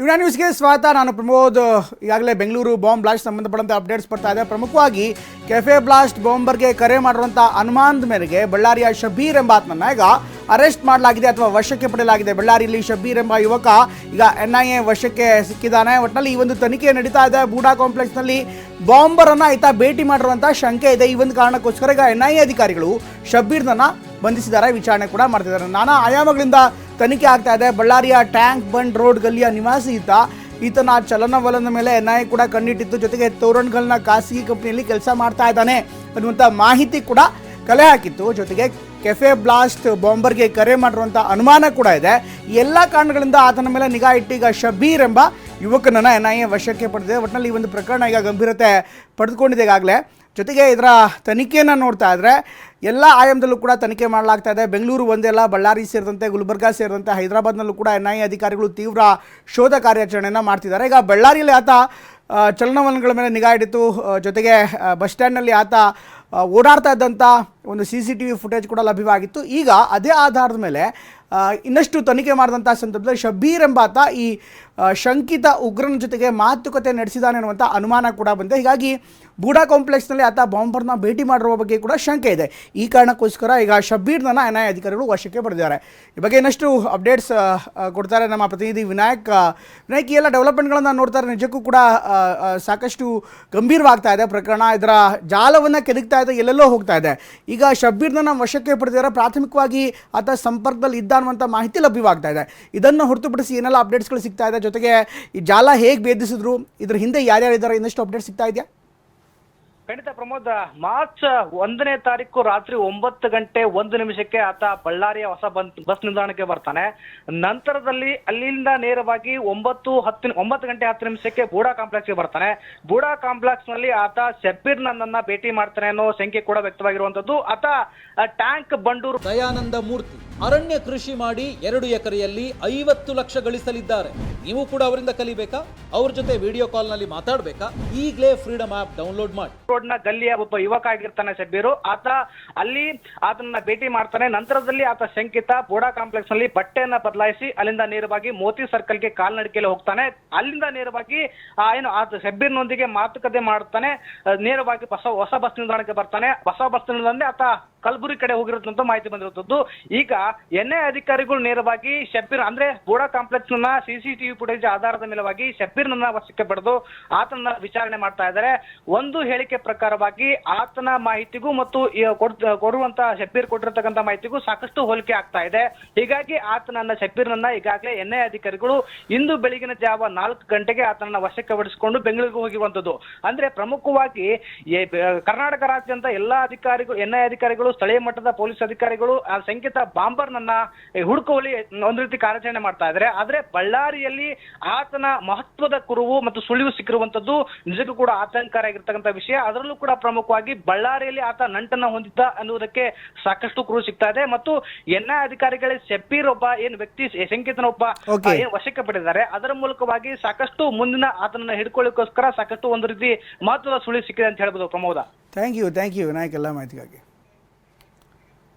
ಯುನಾ ನ್ಯೂಸ್ಗೆ ಸ್ವಾಗತ. ನಾನು ಪ್ರಮೋದ್. ಈಗಾಗಲೇ ಬೆಂಗಳೂರು ಬಾಂಬ್ ಬ್ಲಾಸ್ಟ್ ಸಂಬಂಧಪಟ್ಟಂತೆ ಅಪ್ಡೇಟ್ಸ್ ಬರ್ತಾ ಇದೆ. ಪ್ರಮುಖವಾಗಿ ಕೆಫೆ ಬ್ಲಾಸ್ಟ್ ಬಾಂಬರ್ಗೆ ಕರೆ ಮಾಡಿರುವಂಥ ಅನುಮಾನದ ಮೇರೆಗೆ ಬಳ್ಳಾರಿಯ ಶಬೀರ್ ಎಂಬಾತನನ್ನ ಈಗ ಅರೆಸ್ಟ್ ಮಾಡಲಾಗಿದೆ ಅಥವಾ ವಶಕ್ಕೆ ಪಡೆಯಲಾಗಿದೆ. ಬಳ್ಳಾರಿಯಲ್ಲಿ ಶಬೀರ್ ಎಂಬ ಯುವಕ ಈಗ ಎನ್ ಐ ಎ ವಶಕ್ಕೆ ಸಿಕ್ಕಿದ್ದಾನೆ. ಒಟ್ಟಿನಲ್ಲಿ ಈ ಒಂದು ತನಿಖೆ ನಡೀತಾ ಇದೆ. ಬೂಡಾ ಕಾಂಪ್ಲೆಕ್ಸ್ನಲ್ಲಿ ಬಾಂಬರನ್ನು ಈತ ಭೇಟಿ ಮಾಡಿರುವಂಥ ಶಂಕೆ ಇದೆ. ಈ ಒಂದು ಕಾರಣಕ್ಕೋಸ್ಕರ ಈಗ ಎನ್ ಐ ಎ ಅಧಿಕಾರಿಗಳು ಶಬೀರ್ನನ್ನ ಬಂಧಿಸಿದ್ದಾರೆ. ವಿಚಾರಣೆ ಕೂಡ ಮಾಡ್ತಿದ್ದಾರೆ. ನಾನಾ ಆಯಾಮಗಳಿಂದ ತನಿಖೆ ಆಗ್ತಾ ಇದೆ. ಬಳ್ಳಾರಿಯ ಟ್ಯಾಂಕ್ ಬಂಡ್ ರೋಡ್ ಗಲ್ಲಿಯ ನಿವಾಸಿ ಈತ ಈತನ ಚಲನವಲನ ಮೇಲೆ ಎನ್ ಐ ಕೂಡ ಕಣ್ಣಿಟ್ಟಿತ್ತು ಜೊತೆಗೆ ತೋರಣಗಳನ್ನ ಖಾಸಗಿ ಕಂಪ್ನಿಯಲ್ಲಿ ಕೆಲಸ ಮಾಡ್ತಾ ಇದ್ದಾನೆ ಅನ್ನುವಂಥ ಮಾಹಿತಿ ಕೂಡ ಕಲೆ ಹಾಕಿತ್ತು. ಜೊತೆಗೆ ಕೆಫೆ ಬ್ಲಾಸ್ಟ್ ಬಾಂಬರ್ಗೆ ಕರೆ ಮಾಡಿರುವಂಥ ಅನುಮಾನ ಕೂಡ ಇದೆ. ಎಲ್ಲ ಕಾರಣಗಳಿಂದ ಆತನ ಮೇಲೆ ನಿಗಾ ಇಟ್ಟೀಗ ಶಬೀರ್ ಎಂಬ ಯುವಕನನ್ನ ಎನ್ ಐ ಎ ವಶಕ್ಕೆ ಪಡೆದಿದೆ. ಒಟ್ಟಿನಲ್ಲಿ ಈ ಒಂದು ಪ್ರಕರಣ ಈಗ ಗಂಭೀರತೆ ಪಡೆದುಕೊಂಡಿದೆ ಈಗಾಗಲೇ. ಜೊತೆಗೆ ಇದರ ತನಿಖೆಯನ್ನು ನೋಡ್ತಾ ಇದ್ರೆ, ಎಲ್ಲ ಆಯಾಮದಲ್ಲೂ ಕೂಡ ತನಿಖೆ ಮಾಡಲಾಗ್ತಾ ಇದೆ. ಬೆಂಗಳೂರು ಅಲ್ಲ ಬಳ್ಳಾರಿ ಸೇರಿದಂತೆ, ಗುಲ್ಬರ್ಗಾ ಸೇರಿದಂತೆ, ಹೈದರಾಬಾದ್ನಲ್ಲೂ ಕೂಡ ಎನ್ ಐ ಎ ಅಧಿಕಾರಿಗಳು ತೀವ್ರ ಶೋಧ ಕಾರ್ಯಾಚರಣೆಯನ್ನು ಮಾಡ್ತಿದ್ದಾರೆ. ಈಗ ಬಳ್ಳಾರಿಯಲ್ಲಿ ಆತ ಚಲನವಲನಗಳ ಮೇಲೆ ನಿಗಾ ಇಡಿತು ಜೊತೆಗೆ ಬಸ್ ಸ್ಟ್ಯಾಂಡ್ನಲ್ಲಿ ಆತ ಓಡಾಡ್ತಾ ಇದ್ದಂಥ ಒಂದು C C T V footage ಕೂಡ ಲಭ್ಯವಾಗಿತ್ತು. ಈಗ ಅದೇ ಆಧಾರದ ಮೇಲೆ ಇನ್ನಷ್ಟು ತನಿಖೆ ಮಾಡಿದಂಥ ಸಂದರ್ಭದಲ್ಲಿ ಶಬೀರ್ ಎಂಬಾತ ಈ ಶಂಕಿತ ಉಗ್ರನ ಜೊತೆಗೆ ಮಾತುಕತೆ ನಡೆಸಿದಾನೆ ಅನ್ನುವಂಥ ಅನುಮಾನ ಕೂಡ ಬಂದಿದೆ. ಹೀಗಾಗಿ ಬೂಡಾ ಕಾಂಪ್ಲೆಕ್ಸ್ನಲ್ಲಿ ಆತ ಬಾಂಬರ್ನ ಭೇಟಿ ಮಾಡಿರುವ ಬಗ್ಗೆ ಕೂಡ ಶಂಕೆ ಇದೆ. ಈ ಕಾರಣಕ್ಕೋಸ್ಕರ ಈಗ ಶಬೀರ್ನ ಎನ್ ಐ ಅಧಿಕಾರಿಗಳು ವಶಕ್ಕೆ ಪಡೆದಿದ್ದಾರೆ. ಈ ಬಗ್ಗೆ ಇನ್ನಷ್ಟು ಅಪ್ಡೇಟ್ಸ್ ಕೊಡ್ತಾರೆ ನಮ್ಮ ಪ್ರತಿನಿಧಿ ವಿನಾಯಕ್. ವಿನಾಯಕ್ ಎಲ್ಲ ಡೆವಲಪ್ಮೆಂಟ್ಗಳನ್ನು ನೋಡ್ತಾರೆ ನಿಜಕ್ಕೂ ಕೂಡ ಸಾಕಷ್ಟು ಗಂಭೀರವಾಗ್ತಾ ಇದೆ. ಪ್ರಕರಣ ಇದರ ಜಾಲವನ್ನು ಕೆದಕ್ತಾ ಇದೆ ಎಲ್ಲೆಲ್ಲೋ ಹೋಗ್ತಾ ಇದೆ. ಈಗ ಶಬೀರ್ನ ವಶಕ್ಕೆ ಪಡೆದಿದ್ದಾರೆ. ಪ್ರಾಥಮಿಕವಾಗಿ ಆತ ಸಂಪರ್ಕದಲ್ಲಿ ಇದ್ದ ಅನ್ನುವಂಥ ಮಾಹಿತಿ ಲಭ್ಯವಾಗ್ತಾ ಇದೆ. ಇದನ್ನು ಹೊರತುಪಡಿಸಿ ಏನೆಲ್ಲ ಅಪ್ಡೇಟ್ಸ್ಗಳು ಸಿಗ್ತಾ ಇದೆ? ಜೊತೆಗೆ ಈ ಜಾಲ ಹೇಗೆ ಭೇದಿಸಿದ್ರು? ಇದ್ರ ಹಿಂದೆ ಯಾರ್ಯಾರಿದ್ದಾರೆ? ಇನ್ನಷ್ಟು ಅಪ್ಡೇಟ್ ಸಿಗ್ತಾ ಇದೆಯಾ? ಖಂಡಿತ ಪ್ರಮೋದ್, ಮಾರ್ಚ್ ಒಂದನೇ ತಾರೀಕು ರಾತ್ರಿ ಒಂಬತ್ತು ಗಂಟೆ ಒಂದು ನಿಮಿಷಕ್ಕೆ ಆತ ಬಳ್ಳಾರಿಯ ಹೊಸ ಬಸ್ ನಿಲ್ದಾಣಕ್ಕೆ ಬರ್ತಾನೆ. ನಂತರದಲ್ಲಿ ಅಲ್ಲಿಂದ ನೇರವಾಗಿ ಒಂಬತ್ತು ಹತ್ತು, ಒಂಬತ್ತು ಗಂಟೆ ಹತ್ತು ನಿಮಿಷಕ್ಕೆ ಬೂಡಾ ಕಾಂಪ್ಲೆಕ್ಸ್ಗೆ ಬರ್ತಾನೆ. ಬೂಡಾ ಕಾಂಪ್ಲೆಕ್ಸ್ನಲ್ಲಿ ಆತ ಶಬ್ಬೀರ್ ನನ್ನನ್ನ ಭೇಟಿ ಮಾಡ್ತಾನೆ ಅನ್ನೋ ಸಂಖ್ಯೆ ಕೂಡ ವ್ಯಕ್ತವಾಗಿರುವಂತದ್ದು ಆತ ಟ್ಯಾಂಕ್ ಬಂಡೂರು ದಯಾನಂದ ಮೂರ್ತಿ. ಅರಣ್ಯ ಕೃಷಿ ಮಾಡಿ ಎರಡು ಎಕರೆಯಲ್ಲಿ ಐವತ್ತು ಲಕ್ಷ ಗಳಿಸಲಿದ್ದಾರೆ. ನೀವು ಕೂಡ ಅವರಿಂದ ಕಲಿಬೇಕಾ? ಅವ್ರ ಜೊತೆ ವಿಡಿಯೋ ಕಾಲ್ನಲ್ಲಿ ಮಾತಾಡ್ಬೇಕಾ? ಈಗಲೇ ಫ್ರೀಡಮ್ ಆಪ್ ಡೌನ್ಲೋಡ್ ಮಾಡಿ. ರೋಡ್ನ ಗಲ್ಲಿಯ ಒಬ್ಬ ಯುವಕ ಆಗಿರ್ತಾನೆ ಶಬ್ಬೀರು. ಆತ ಅಲ್ಲಿ ಆತನ ಭೇಟಿ ಮಾಡ್ತಾನೆ. ನಂತರದಲ್ಲಿ ಆತ ಶಂಕಿತ ಬೋಡಾ ಕಾಂಪ್ಲೆಕ್ಸ್ನಲ್ಲಿ ಬಟ್ಟೆಯನ್ನ ಬದಲಾಯಿಸಿ ಅಲ್ಲಿಂದ ನೇರವಾಗಿ ಮೋತಿ ಸರ್ಕಲ್ಗೆ ಕಾಲ್ನಡಿಕೆಯಲ್ಲಿ ಹೋಗ್ತಾನೆ. ಅಲ್ಲಿಂದ ನೇರವಾಗಿ ಏನು ಆತ ಶಬ್ಬೀರ್ನೊಂದಿಗೆ ಮಾತುಕತೆ ಮಾಡ್ತಾನೆ. ನೇರವಾಗಿ ಹೊಸ ಹೊಸ ಬಸ್ ನಿಲ್ದಾಣಕ್ಕೆ ಬರ್ತಾನೆ. ಹೊಸ ಬಸ್ ನಿಲ್ದಾಣದಲ್ಲಿ ಆತ ಕಲಬುರಗಿ ಕಡೆ ಹೋಗಿರುತ್ತಂತ ಮಾಹಿತಿ ಬಂದಿರುತ್ತದ್ದು ಈಗ ಎನ್ಐ ಅಧಿಕಾರಿಗಳು ನೇರವಾಗಿ ಶಬ್ಬೀರ್, ಅಂದ್ರೆ ಬೋಡಾ ಕಾಂಪ್ಲೆಕ್ಸ್ನ ಸಿಸಿಟಿವಿ ಫುಟೇಜ್ ಆಧಾರದ ಮೇಲವಾಗಿ ಶಬ್ಬೀರ್ನನ್ನ ವಶಕ್ಕೆ ಪಡೆದು ಆತನ ವಿಚಾರಣೆ ಮಾಡ್ತಾ ಇದ್ದಾರೆ. ಒಂದು ಹೇಳಿಕೆ ಪ್ರಕಾರವಾಗಿ ಆತನ ಮಾಹಿತಿಗೂ ಮತ್ತು ಕೊಡುವಂತ ಶಬ್ಬೀರ್ ಕೊಟ್ಟಿರ್ತಕ್ಕಂಥ ಮಾಹಿತಿಗೂ ಸಾಕಷ್ಟು ಹೋಲಿಕೆ ಆಗ್ತಾ ಇದೆ. ಹೀಗಾಗಿ ಆತನನ್ನ, ಶಬ್ಬೀರ್ನನ್ನ ಈಗಾಗಲೇ ಎನ್ಐ ಅಧಿಕಾರಿಗಳು ಇಂದು ಬೆಳಗಿನ ಜಾವ ನಾಲ್ಕು ಗಂಟೆಗೆ ಆತನನ್ನ ವಶಕ್ಕೆ ಪಡಿಸಿಕೊಂಡು ಬೆಂಗಳೂರಿಗೆ ಹೋಗಿರುವಂತದ್ದು. ಅಂದ್ರೆ ಪ್ರಮುಖವಾಗಿ ಕರ್ನಾಟಕ ರಾಜ್ಯದಂತ ಎಲ್ಲಾ ಅಧಿಕಾರಿಗಳು ಎನ್ಐ ಅಧಿಕಾರಿಗಳು ಸ್ಥಳೀಯ ಮಟ್ಟದ ಪೊಲೀಸ್ ಅಧಿಕಾರಿಗಳು ಆ ಶಂಕಿತ ಬಾಂಬರ್ ನನ್ನ ಹುಡುಕುವಲ್ಲಿ ಒಂದು ರೀತಿ ಕಾರ್ಯಾಚರಣೆ ಮಾಡ್ತಾ ಇದ್ದಾರೆ. ಆದ್ರೆ ಬಳ್ಳಾರಿಯಲ್ಲಿ ಆತನ ಮಹತ್ವದ ಕುರುವು ಮತ್ತು ಸುಳಿವು ಸಿಕ್ಕಿರುವಂತದ್ದು ನಿಜಕ್ಕೂ ಕೂಡ ಆತಂಕಾರ ಆಗಿರ್ತಕ್ಕಂಥ ವಿಷಯ. ಅದರಲ್ಲೂ ಕೂಡ ಪ್ರಮುಖವಾಗಿ ಬಳ್ಳಾರಿಯಲ್ಲಿ ಆತ ನಂಟನ್ನ ಹೊಂದಿದ್ದ ಅನ್ನುವುದಕ್ಕೆ ಸಾಕಷ್ಟು ಕುರು ಸಿಗ್ತಾ ಇದೆ. ಮತ್ತು ಎನ್ಐ ಅಧಿಕಾರಿಗಳೇ ಶಬ್ಬೀರ್ ಒಬ್ಬ ಏನು ವ್ಯಕ್ತಿ Okay. ಏನು ವಶಕ್ಕೆ ಪಡೆದಿದ್ದಾರೆ ಅದರ ಮೂಲಕವಾಗಿ ಸಾಕಷ್ಟು ಮುಂದಿನ ಆತನನ್ನ ಹಿಡ್ಕೊಳ್ಳಿಕ್ಕೋಸ್ಕರ ಸಾಕಷ್ಟು ಒಂದು ರೀತಿ ಮಹತ್ವದ ಸುಳಿ ಸಿಕ್ಕಿದೆ ಅಂತ ಹೇಳ್ಬೋದು Pramoda. Thank you thank you Vinayak ಎಲ್ಲ ಮಾಹಿತಿಗಾಗಿ.